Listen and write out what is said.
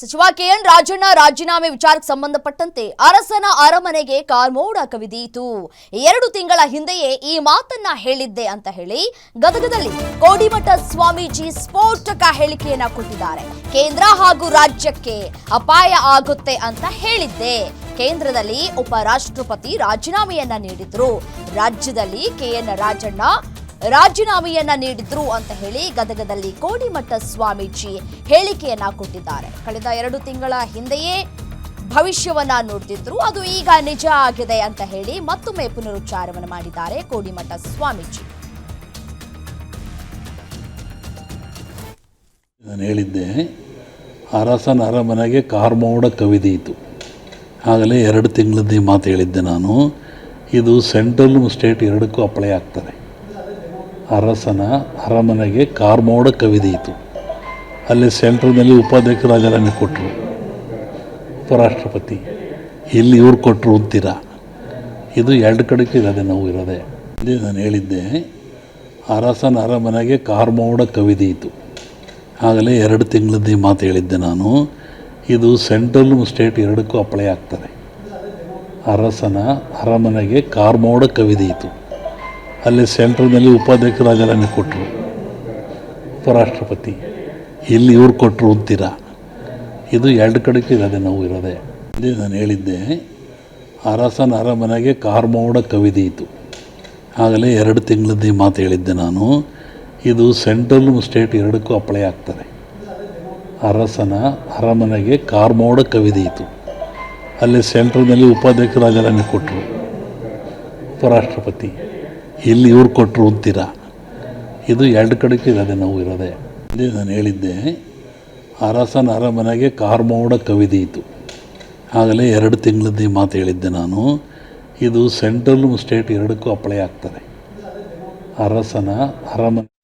ಸಚಿವ ಕೆಎನ್ ರಾಜಣ್ಣ ರಾಜೀನಾಮೆ ವಿಚಾರಕ್ಕೆ ಸಂಬಂಧಪಟ್ಟಂತೆ ಅರಸನ ಅರಮನೆಗೆ ಕಾರ್ಮೋಡ ಕವಿದೀತು ಎರಡು ತಿಂಗಳ ಹಿಂದೆಯೇ ಈ ಮಾತನ್ನ ಹೇಳಿದ್ದೆ ಅಂತ ಹೇಳಿ ಗದಗದಲ್ಲಿ ಕೋಡಿಮಠ ಸ್ವಾಮೀಜಿ ಸ್ಫೋಟಕ ಹೇಳಿಕೆಯನ್ನ ಕೊಟ್ಟಿದ್ದಾರೆ. ಕೇಂದ್ರ ಹಾಗೂ ರಾಜ್ಯಕ್ಕೆ ಅಪಾಯ ಆಗುತ್ತೆ ಅಂತ ಹೇಳಿದ್ದೆ. ಕೇಂದ್ರದಲ್ಲಿ ಉಪರಾಷ್ಟ್ರಪತಿ ರಾಜೀನಾಮೆಯನ್ನ ನೀಡಿದ್ರು. ರಾಜ್ಯದಲ್ಲಿ ಕೆಎನ್ ರಾಜಣ್ಣ ರಾಜೀನಾಮೆಯನ್ನ ನೀಡಿದ್ರು ಅಂತ ಹೇಳಿ ಗದಗದಲ್ಲಿ ಕೋಡಿಮಠ ಸ್ವಾಮೀಜಿ ಹೇಳಿಕೆಯನ್ನ ಕೊಟ್ಟಿದ್ದಾರೆ. ಕಳೆದ ಎರಡು ತಿಂಗಳ ಹಿಂದೆಯೇ ಭವಿಷ್ಯವನ್ನ ನೋಡ್ತಿದ್ರು. ಅದು ಈಗ ನಿಜ ಆಗಿದೆ ಅಂತ ಹೇಳಿ ಮತ್ತೊಮ್ಮೆ ಪುನರುಚ್ಚಾರವನ್ನು ಮಾಡಿದ್ದಾರೆ ಕೋಡಿಮಠ ಸ್ವಾಮೀಜಿ. ನಾನು ಹೇಳಿದ್ದೆ, ಅರಸನ ಅರಮನೆಗೆ ಕಾರ್ಮೋಡ ಕವಿದೀತು ಆಗಲೇ ಎರಡು ತಿಂಗಳದ್ದೇ ಮಾತು ಹೇಳಿದ್ದೆ ನಾನು. ಇದು ಸೆಂಟ್ರಲ್ ಸ್ಟೇಟ್ ಎರಡಕ್ಕೂ ಅಪ್ಲೈ ಆಗ್ತದೆ ಅರಸನ ಅರಮನೆಗೆ ಕಾರ್ಮೋಡ ಕವಿದೀತು ಅಲ್ಲಿ ಸೆಂಟ್ರಲ್ನಲ್ಲಿ ಉಪಾಧ್ಯಕ್ಷ ರಾಜೀನಾಮೆ ಕೊಟ್ಟರು ಉಪರಾಷ್ಟ್ರಪತಿ ಇಲ್ಲಿ ಇವ್ರು ಕೊಟ್ಟರು ಅಂತೀರಾ? ಇದು ಎರಡು ಕಡೆಗೆ ಇರೋದೆ ನಾವು ಇರೋದೆ. ಇಲ್ಲಿ ನಾನು ಹೇಳಿದ್ದೆ, ಅರಸನ ಅರಮನೆಗೆ ಕಾರ್ಮೋಡ ಕವಿದೀತು ಆಗಲೇ ಎರಡು ತಿಂಗಳದ್ದೇ ಮಾತು ಹೇಳಿದ್ದೆ ನಾನು. ಇದು ಸೆಂಟ್ರಲ್ ಸ್ಟೇಟ್ ಎರಡಕ್ಕೂ ಅಪ್ಲೈ ಆಗ್ತದೆ. ಅರಸನ ಅರಮನೆಗೆ ಕಾರ್ಮೋಡ ಕವಿದೀತು ಅಲ್ಲಿ ಸೆಂಟ್ರಲ್ನಲ್ಲಿ ಉಪಾಧ್ಯಕ್ಷ ರಾಜೀನಾಮೆ ಕೊಟ್ಟರು ಉಪರಾಷ್ಟ್ರಪತಿ. ಇಲ್ಲಿ ಇವ್ರು ಕೊಟ್ಟರು ಅಂತೀರಾ? ಇದು ಎರಡು ಕಡೆಗೆ ಇರೋದೆ ನಾವು ಇರೋದೆ. ಇಲ್ಲಿ ನಾನು ಹೇಳಿದ್ದೆ, ಅರಸನ ಅರಮನೆಗೆ ಕಾರ್ಮೋಡ ಕವಿದೀತು ಆಗಲೇ ಎರಡು ತಿಂಗಳದ್ದು ಮಾತು ಹೇಳಿದ್ದೆ ನಾನು. ಇದು ಸೆಂಟ್ರಲ್ ಸ್ಟೇಟ್ ಎರಡಕ್ಕೂ ಅಪ್ಲೈ ಆಗ್ತದೆ. ಅರಸನ ಅರಮನೆಗೆ ಕಾರ್ಮೋಡ ಕವಿದೀತು ಅಲ್ಲಿ ಸೆಂಟ್ರಲ್ನಲ್ಲಿ ಉಪಾಧ್ಯಕ್ಷ ರಾಜೀನಾಮೆ ಕೊಟ್ಟರು ಉಪರಾಷ್ಟ್ರಪತಿ. ಇಲ್ಲಿ ಇವ್ರು ಕೊಟ್ಟರು ಅಂತೀರಾ? ಇದು ಎರಡು ಕಡೆಗೆ ಇರೋದೆ ನಾವು ಇರೋದೆ. ಇಲ್ಲಿ ನಾನು ಹೇಳಿದ್ದೆ, ಅರಸನ ಅರಮನೆಗೆ ಕಾರ್ಮೋಡ ಕವಿದೀತು ಆಗಲೇ ಎರಡು ತಿಂಗಳದ್ದು ಮಾತು ಹೇಳಿದ್ದೆ ನಾನು. ಇದು ಸೆಂಟ್ರಲ್ ಸ್ಟೇಟ್ ಎರಡಕ್ಕೂ ಅಪ್ಲೈ ಆಗ್ತದೆ. ಅರಸನ ಅರಮನೆ